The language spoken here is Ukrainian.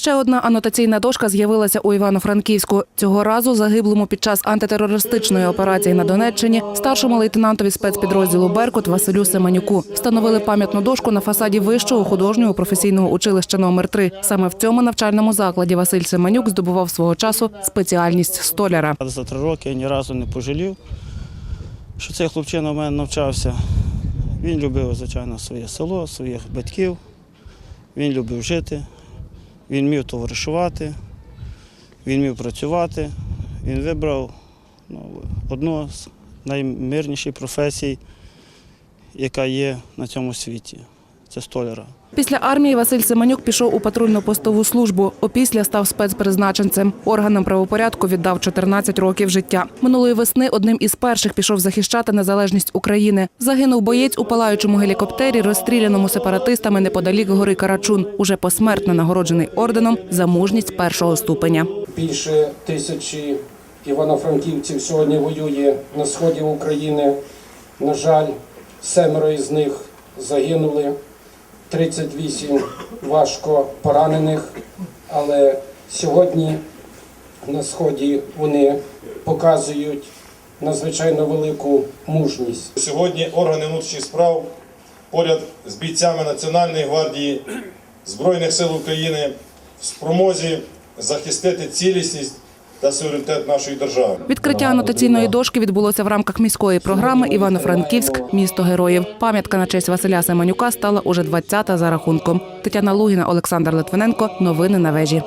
Ще одна анотаційна дошка з'явилася у Івано-Франківську. Цього разу загиблому під час антитерористичної операції на Донеччині старшому лейтенантові спецпідрозділу Беркут Василю Семенюку встановили пам'ятну дошку на фасаді вищого художнього професійного училища номер 3 Саме в цьому навчальному закладі Василь Семенюк здобував свого часу спеціальність столяра. За три роки я ні разу не пожалів, що цей хлопчина в мене навчався. Він любив, звичайно, своє село, своїх батьків. Він любив жити, він вмів товаришувати, він вмів працювати. Він вибрав ну, одну з наймирніших професій, яка є на цьому світі. Це столяра. Після армії Василь Семенюк пішов у патрульно-постову службу. Опісля став спецпризначенцем. Органам правопорядку віддав 14 років життя. Минулої весни одним із перших пішов захищати незалежність України. Загинув боєць у палаючому гелікоптері, розстріляному сепаратистами неподалік гори Карачун. Уже посмертно нагороджений орденом за мужність першого ступеня. Більше тисячі івано-франківців сьогодні воює на сході України. На жаль, семеро із них загинули, 38 важко поранених. Але сьогодні на сході вони показують надзвичайно велику мужність. Сьогодні органи внутрішніх справ поряд з бійцями Національної гвардії Збройних сил України в спромозі захистити цілісність та суверенітет нашої держави. Відкриття анотаційної дошки відбулося в рамках міської програми Івано-Франківськ місто героїв. Пам'ятка на честь Василя Семенюка стала уже 20-та за рахунком. Тетяна Лугіна, Олександр Литвиненко. Новини на вежі.